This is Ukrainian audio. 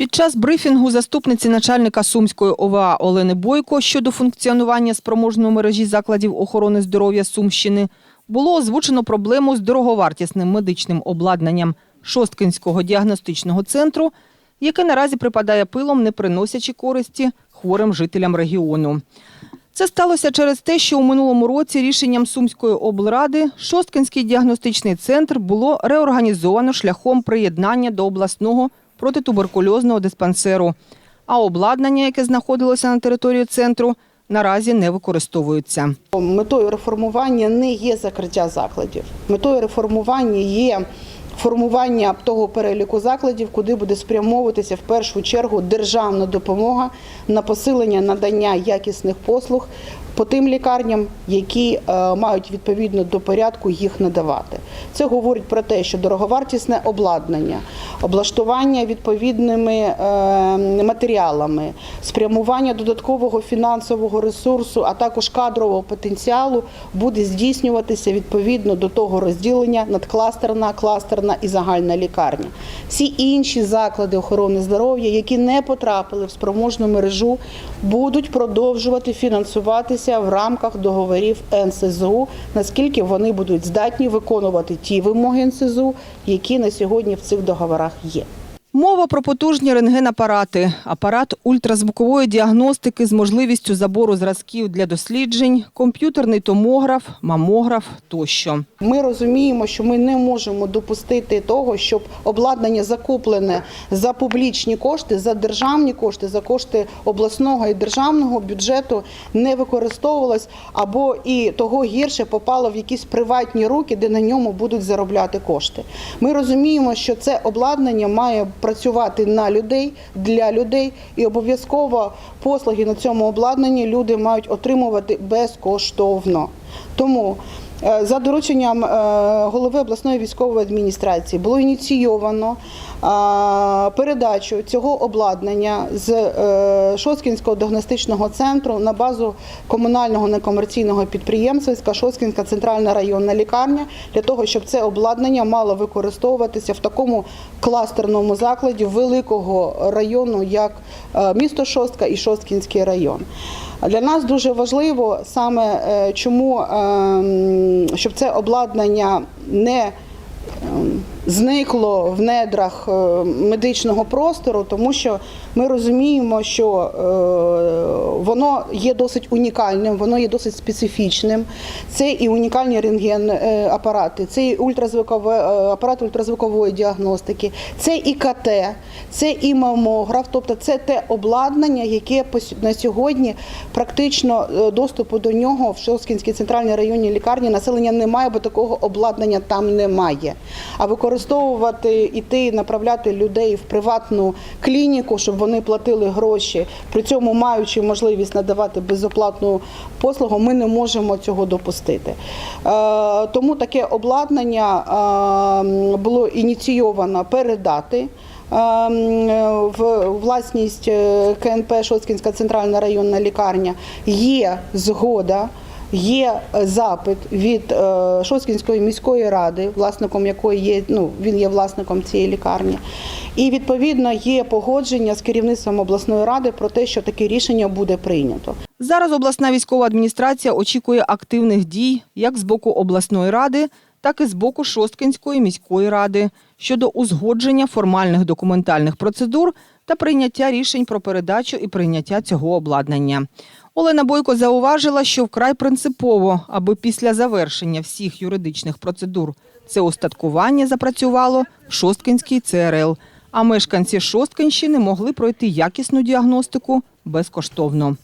Під час брифінгу заступниці начальника Сумської ОВА Олени Бойко щодо функціонування спроможної мережі закладів охорони здоров'я Сумщини було озвучено проблему з дороговартісним медичним обладнанням Шосткинського діагностичного центру, яке наразі припадає пилом, не приносячи користі хворим жителям регіону. Це сталося через те, що у минулому році рішенням Сумської облради Шосткинський діагностичний центр було реорганізовано шляхом приєднання до обласного протитуберкульозного диспансеру, а обладнання, яке знаходилося на території центру, наразі не використовується. Метою реформування не є закриття закладів. Метою реформування є формування того переліку закладів, куди буде спрямовуватися в першу чергу державна допомога на посилення надання якісних послуг по тим лікарням, які е, мають відповідно до порядку їх надавати. Це говорить про те, що дороговартісне обладнання, облаштування відповідними е, матеріалами, спрямування додаткового фінансового ресурсу, а також кадрового потенціалу буде здійснюватися відповідно до того розділення надкластерна, кластерна і загальна лікарня. Всі інші заклади охорони здоров'я, які не потрапили в спроможну мережу, будуть продовжувати фінансуватися в рамках договорів НСЗУ, наскільки вони будуть здатні виконувати ті вимоги НСЗУ, які на сьогодні в цих договорах є. Мова про потужні рентгенапарати, апарат ультразвукової діагностики з можливістю забору зразків для досліджень, комп'ютерний томограф, мамограф тощо. Ми розуміємо, що ми не можемо допустити того, щоб обладнання закуплене за публічні кошти, за державні кошти, за кошти обласного і державного бюджету не використовувалось або і того гірше попало в якісь приватні руки, де на ньому будуть заробляти кошти. Ми розуміємо, що це обладнання має працювати на людей для людей, і обов'язково послуги на цьому обладнанні люди мають отримувати безкоштовно. Тому За дорученням е, голови обласної військової адміністрації було ініційовано е, передачу цього обладнання з е, Шоскінського діагностичного центру на базу комунального некомерційного підприємства Шоскінська центральна районна лікарня для того, щоб це обладнання мало використовуватися в такому кластерному закладі великого району, як е, місто Шостка і Шосткінський район. Для нас дуже важливо саме е, чому, е, щоб це обладнання не ем, зникло в недрах е, медичного простору, тому що ми розуміємо, що е, воно є досить унікальним, воно є досить специфічним. Це і унікальні рентген е, апарати, це і ультразвукове е, апарат ультразвукової діагностики, це і КТ, це і мамограф, тобто це те обладнання, яке на сьогодні практично доступу до нього в Шоскінській центральній районній лікарні населення немає, бо такого обладнання там немає. А використовувати іти, направляти людей в приватну клініку, щоб вони платили гроші, при цьому маючи можливість надавати безоплатну послугу, ми не можемо цього допустити. Е, Тому таке обладнання е, було ініційовано передати. Ем, В власність е, КНП Шоцкінська центральна районна лікарня є згода. Є е, запит від е, Шоцкінської міської ради, власником якої є ну він є власником цієї лікарні, і відповідно є погодження з керівництвом обласної ради про те, що таке рішення буде прийнято. Зараз обласна військова адміністрація очікує активних дій як з боку обласної ради, так і з боку Шосткинської міської ради щодо узгодження формальних документальних процедур та прийняття рішень про передачу і прийняття цього обладнання. Олена Бойко зауважила, що вкрай принципово, аби після завершення всіх юридичних процедур це устаткування запрацювало в Шосткинській ЦРЛ, а мешканці Шосткинщини могли пройти якісну діагностику безкоштовно.